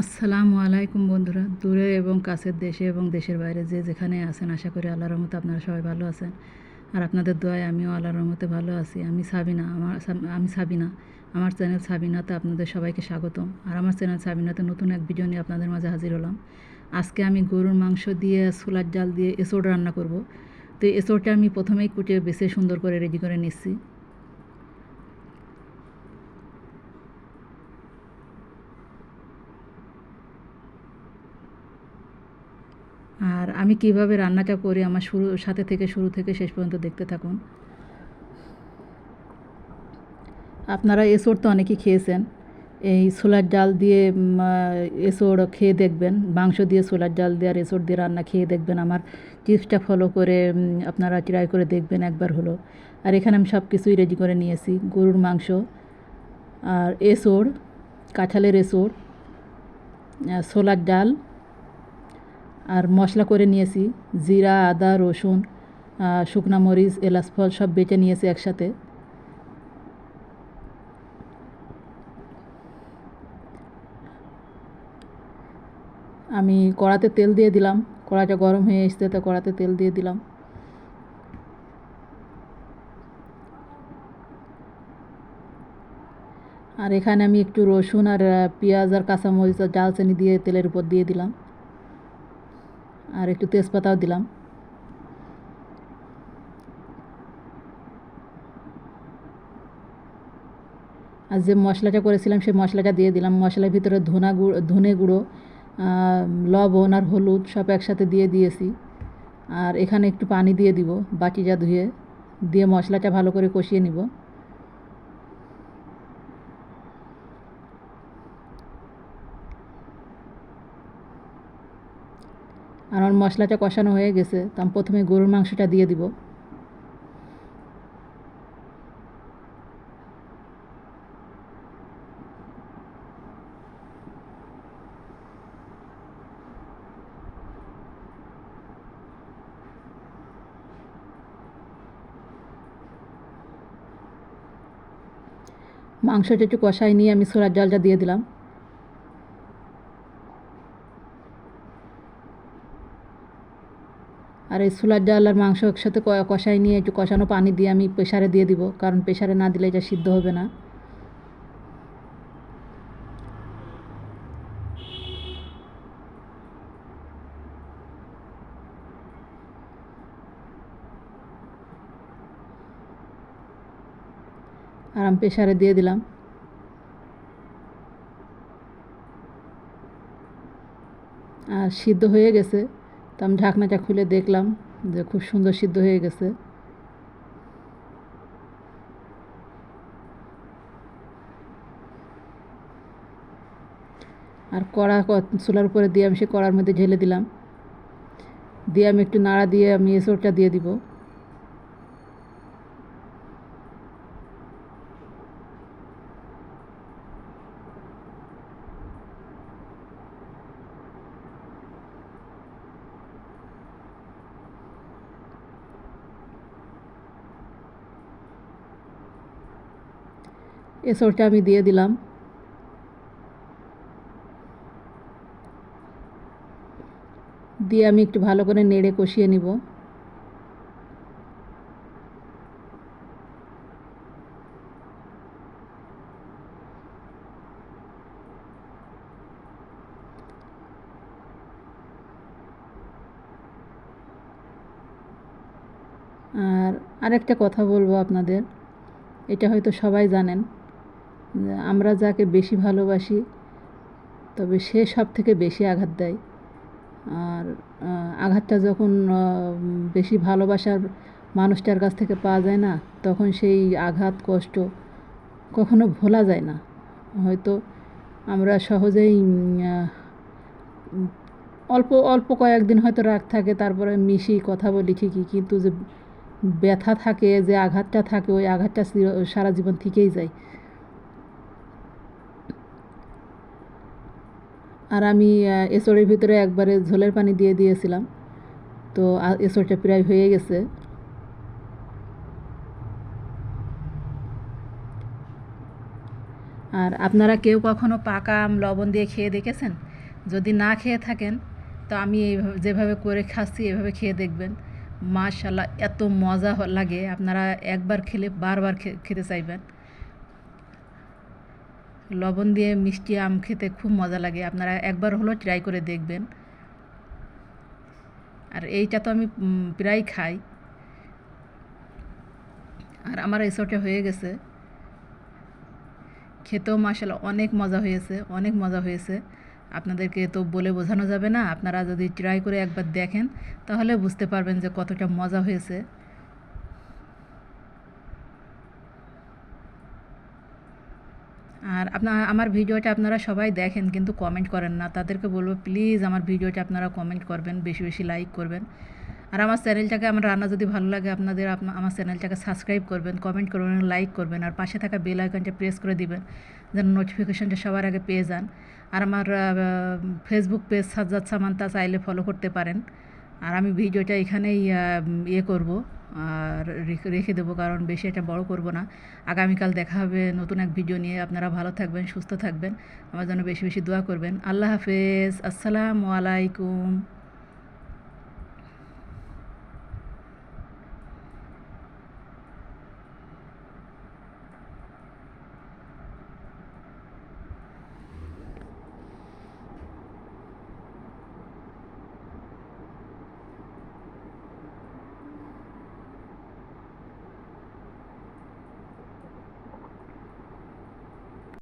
আসসালামু আলাইকুম বন্ধুরা। দূরে এবং কাছের দেশে এবং দেশের বাইরে যে যেখানে আছেন, আশা করি আল্লাহর রহমতে আপনারা সবাই ভালো আছেন। আর আপনাদের দোয়ায় আমিও আল্লাহর রহমতে ভালো আছি। আমি সাবিনা, আমার আমি সাবিনা, আমার চ্যানেল সাবিনাতে আপনাদের সবাইকে স্বাগতম। আর আমার চ্যানেল সাবিনাতে নতুন এক ভিডিও নিয়ে আপনাদের মাঝে হাজির হলাম। আজকে আমি গরুর মাংস দিয়ে সোলার জাল দিয়ে এসোড রান্না করব। তো এসোডটা আমি প্রথমেই কুটে বেছে সুন্দর করে রেডি করে নিচ্ছি আর আমি কীভাবে রান্নাটা করি আমার শুরু, সাথে থেকে শুরু থেকে শেষ পর্যন্ত দেখতে থাকুন। আপনারা এসোর তো অনেকেই খেয়েছেন। এই সোলার ডাল দিয়ে এসোর খেয়ে দেখবেন, মাংস দিয়ে সোলার ডাল দিয়ে আর এসোর দিয়ে রান্না খেয়ে দেখবেন। আমার টিপসটা ফলো করে আপনারা ট্রাই করে দেখবেন একবার হলো। আর এখানে আমি সব কিছুই রেডি করে নিয়েছি, গরুর মাংস আর এসোর, কাঁঠালের এসোর ছোলার ডাল আর মশলা করে নিয়েছি, জিরা, আদা, রসুন শুকনা মরিচ, এলাচ ফল সব বেটে নিয়েছি একসাথে। আমি কড়াতে তেল দিয়ে দিলাম কড়াটা গরম হয়ে এসছে তো কড়াতে তেল দিয়ে দিলাম। আর এখানে আমি একটু রসুন আর পেঁয়াজ আর কাঁচামরিচ আর ডালচিনি দিয়ে তেলের উপর দিয়ে দিলাম। আর একটু তেজপাতাও দিলাম। আর যে মশলাটা করেছিলাম, সেই মশলাটা দিয়ে দিলাম। মশলার ভিতরে ধনা গুঁড়ো, ধনে গুঁড়ো লবণ আর হলুদ সব একসাথে দিয়ে দিয়েছি। আর এখানে একটু পানি দিয়ে দিব বাটিটা ধুয়ে দিয়ে মশলাটা ভালো করে কষিয়ে নিব। আর আমার মশলাটা কষানো হয়ে গেছে, তো আমি প্রথমে গরুর মাংসটা দিয়ে দিব। মাংসটা একটু কষাই নিয়ে আমি ছোলার জলটা দিয়ে দিলাম। আর এই ছোলার ডাল আর মাংস একসাথে কষাই নিয়ে একটু কষানো পানি দিয়ে আমি প্রেশারে দিয়ে দিব, কারণ প্রেশারে না দিলে এটা সিদ্ধ হবে না। আর আমি প্রেশারে দিয়ে দিলাম। আর সিদ্ধ হয়ে গেছে। তো আমি ঢাকনাটা খুলে দেখলাম যে খুব সুন্দর সিদ্ধ হয়ে গেছে। আর কড়া চুলার উপরে দিয়ে আমি সে কড়ার মধ্যে ঢেলে দিলাম। দিয়ে আমি একটু নাড়া দিয়ে আমি এসরটা দিয়ে দিব। এসরটা আমি দিয়ে দিলাম। দিয়ে আমি একটু ভালো করে নেড়ে কষিয়ে নিব। আর আরেকটা কথা বলব আপনাদের, এটা হয়তো সবাই জানেন। আমরা যাকে বেশি ভালোবাসি, তবে সে সব থেকে বেশি আঘাত দেয়। আর আঘাতটা যখন বেশি ভালোবাসার মানুষটার কাছ থেকে পাওয়া যায় না, তখন সেই আঘাত, কষ্ট কখনো ভোলা যায় না। হয়তো আমরা সহজেই অল্প অল্প কয়েকদিন হয়তো রাগ থাকে, তারপরে মিশি, কথা বলি ঠিকই, কিন্তু যে ব্যথা থাকে, যে আঘাতটা থাকে, ওই আঘাতটা সারা জীবন থেকেই যায়। আর আমি এঁচড়ের ভিতরে একবারে ঝোলের পানি দিয়ে দিয়েছিলাম। তো এঁচড়টা প্রায় হয়ে গেছে। আর আপনারা কেউ কখনো পাকা আম, লবণ দিয়ে খেয়ে দেখেছেন? যদি না খেয়ে থাকেন, তো আমি এইভাবে যেভাবে করে খাচ্ছি, এভাবে খেয়ে দেখবেন। মাশাল্লাহ এত মজা লাগে। আপনারা একবার খেলে বারবার খেতে চাইবেন। লবণ দিয়ে মিষ্টি আম খেতে খুব মজা লাগে। আপনারা একবার হলেও ট্রাই করে দেখবেন। আর এইটা তো আমি প্রায় খাই। আর আমার এসবটা হয়ে গেছে। খেতেও মাসাল্লাহ অনেক মজা হয়েছে, অনেক মজা হয়েছে। আপনাদেরকে তো বলে বোঝানো যাবে না। আপনারা যদি ট্রাই করে একবার দেখেন, তাহলে বুঝতে পারবেন যে কতটা মজা হয়েছে। আর আপনার, আমার ভিডিওটা আপনারা সবাই দেখেন, কিন্তু কমেন্ট করেন না। তাদেরকে বলব, প্লিজ আমার ভিডিওটা আপনারা কমেন্ট করবেন, বেশি বেশি লাইক করবেন। আর আমার চ্যানেলটাকে, আমার রান্না যদি ভালো লাগে, আপনাদের আপনা- আমার চ্যানেলটাকে সাবস্ক্রাইব করবেন কমেন্ট করবেন লাইক করবেন, আর পাশে থাকা বেল আইকনটা প্রেস করে দিবেন, যেন নোটিফিকেশনটা সবার আগে পেয়ে যান। আর আমার ফেসবুক পেজ সাজ্জাদ সামান্তা চাইলে ফলো করতে পারেন। আর আমি ভিডিওটা এখানেই ইয়ে করব। আর রেখে- দেবো কারণ বেশি এটা বড় করব না। আগামীকাল দেখা হবে নতুন এক ভিডিও নিয়ে। আপনারা ভালো থাকবেন, সুস্থ থাকবেন। আমার জন্য বেশি বেশি দোয়া করবেন। আল্লাহ হাফেজ। আসসালামু আলাইকুম।